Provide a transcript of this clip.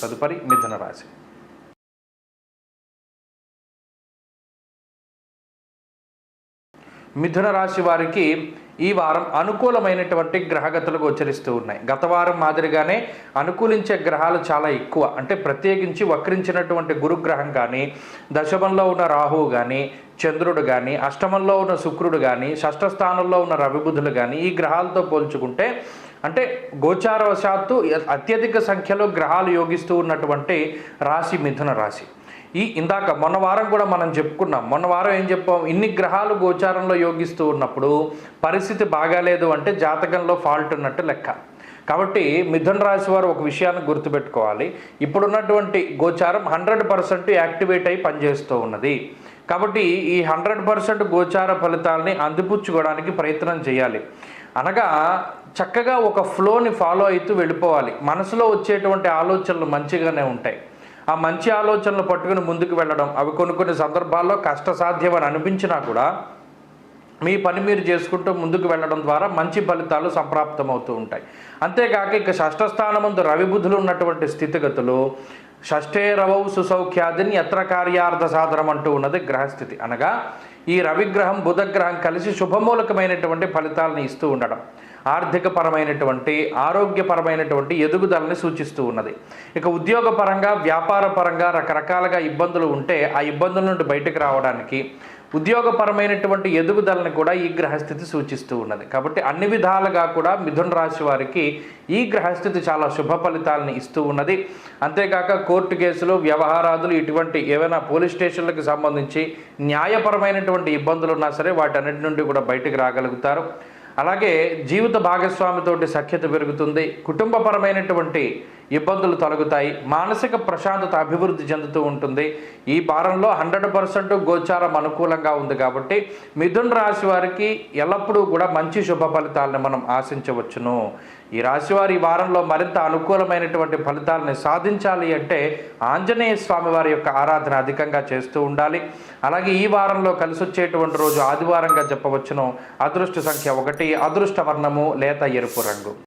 తదుపరి మిథున రాశి. మిథున రాశి వారికి ఈ వారం అనుకూలమైనటువంటి గ్రహగతులు గోచరిస్తూ ఉన్నాయి. గత వారం మాదిరిగానే అనుకూలించే గ్రహాలు చాలా ఎక్కువ. అంటే ప్రత్యేకించి వక్రించినటువంటి గురుగ్రహం కానీ దశమంలో ఉన్న రాహువు కానీ చంద్రుడు కానీ అష్టమంలో ఉన్న శుక్రుడు కానీ షష్ఠ స్థానంలో ఉన్న రవిబుధులు కానీ ఈ గ్రహాలతో పోల్చుకుంటే అంటే గోచారవశాత్తు అత్యధిక సంఖ్యలో గ్రహాలు యోగిస్తూ ఉన్నటువంటి రాశి మిథున రాశి. ఈ ఇందాక మొన్న వారం కూడా మనం చెప్పుకున్నాం. మొన్న వారం ఏం చెప్పాం? ఇన్ని గ్రహాలు గోచారంలో యోగిస్తూ ఉన్నప్పుడు పరిస్థితి బాగాలేదు అంటే జాతకంలో ఫాల్ట్ ఉన్నట్టు లెక్క. కాబట్టి మిథున రాశి వారు ఒక విషయాన్ని గుర్తుపెట్టుకోవాలి. ఇప్పుడున్నటువంటి గోచారం హండ్రెడ్ పర్సెంట్ యాక్టివేట్ అయి పనిచేస్తూ ఉన్నది. కాబట్టి ఈ హండ్రెడ్ పర్సెంట్ గోచార ఫలితాలని అందిపుచ్చుకోవడానికి ప్రయత్నం చేయాలి. అనగా చక్కగా ఒక ఫ్లోని ఫాలో అవుతూ వెళ్ళిపోవాలి. మనసులో వచ్చేటువంటి ఆలోచనలు మంచిగానే ఉంటాయి. ఆ మంచి ఆలోచనలు పట్టుకుని ముందుకు వెళ్ళడం అవి కొన్ని కొన్ని సందర్భాల్లో కష్టసాధ్యం అని అనిపించినా కూడా మీ పని మీరు చేసుకుంటూ ముందుకు వెళ్ళడం ద్వారా మంచి ఫలితాలు సంప్రాప్తమవుతూ ఉంటాయి. అంతేకాక ఇక షష్ఠస్థానముందు రవిబుధులు ఉన్నటువంటి స్థితిగతులు షష్ఠే రవౌ సుసౌఖ్యాదిని ఎత్ర కార్యార్థ సాధనం అంటూ ఉన్నది గ్రహస్థితి. అనగా ఈ రవిగ్రహం బుధగ్రహం కలిసి శుభమూలకమైనటువంటి ఫలితాలను ఇస్తూ ఉండడం. ఆర్థికపరమైనటువంటి ఆరోగ్యపరమైనటువంటి ఎదుగుదలని సూచిస్తూ ఉన్నది. ఇక ఉద్యోగపరంగా వ్యాపార పరంగా రకరకాలుగా ఇబ్బందులు ఉంటే ఆ ఇబ్బందుల నుండి బయటకు రావడానికి ఉద్యోగపరమైనటువంటి ఎదుగుదలని కూడా ఈ గ్రహస్థితి సూచిస్తూ ఉన్నది. కాబట్టి అన్ని విధాలుగా కూడా మిథున రాశి వారికి ఈ గ్రహస్థితి చాలా శుభ ఫలితాలను ఇస్తూ ఉన్నది. అంతేకాక కోర్టు కేసులు వ్యవహారాదులు ఇటువంటి ఏవైనా పోలీస్ స్టేషన్లకు సంబంధించి న్యాయపరమైనటువంటి ఇబ్బందులు ఉన్నా సరే వాటన్నిటి నుండి కూడా బయటకు రాగలుగుతారు. అలాగే జీవిత భాగస్వామితోటి సఖ్యత పెరుగుతుంది. కుటుంబపరమైనటువంటి ఇబ్బందులు తొలగుతాయి. మానసిక ప్రశాంతత అభివృద్ధి చెందుతూ ఉంటుంది. ఈ వారంలో హండ్రెడ్ పర్సెంట్ గోచారం అనుకూలంగా ఉంది కాబట్టి మిథున్ రాశి వారికి ఎల్లప్పుడూ కూడా మంచి శుభ ఫలితాలను మనం ఆశించవచ్చును. ఈ రాశి వారి వారంలో మరింత అనుకూలమైనటువంటి ఫలితాలని సాధించాలి అంటే ఆంజనేయ స్వామి వారి యొక్క ఆరాధన అధికంగా చేస్తూ ఉండాలి. అలాగే ఈ వారంలో కలిసి వచ్చేటువంటి రోజు ఆదివారంగా చెప్పవచ్చును అదృష్ట సంఖ్య ఒకటి అదృష్ట వర్ణము లేత ఎరుపు రంగు.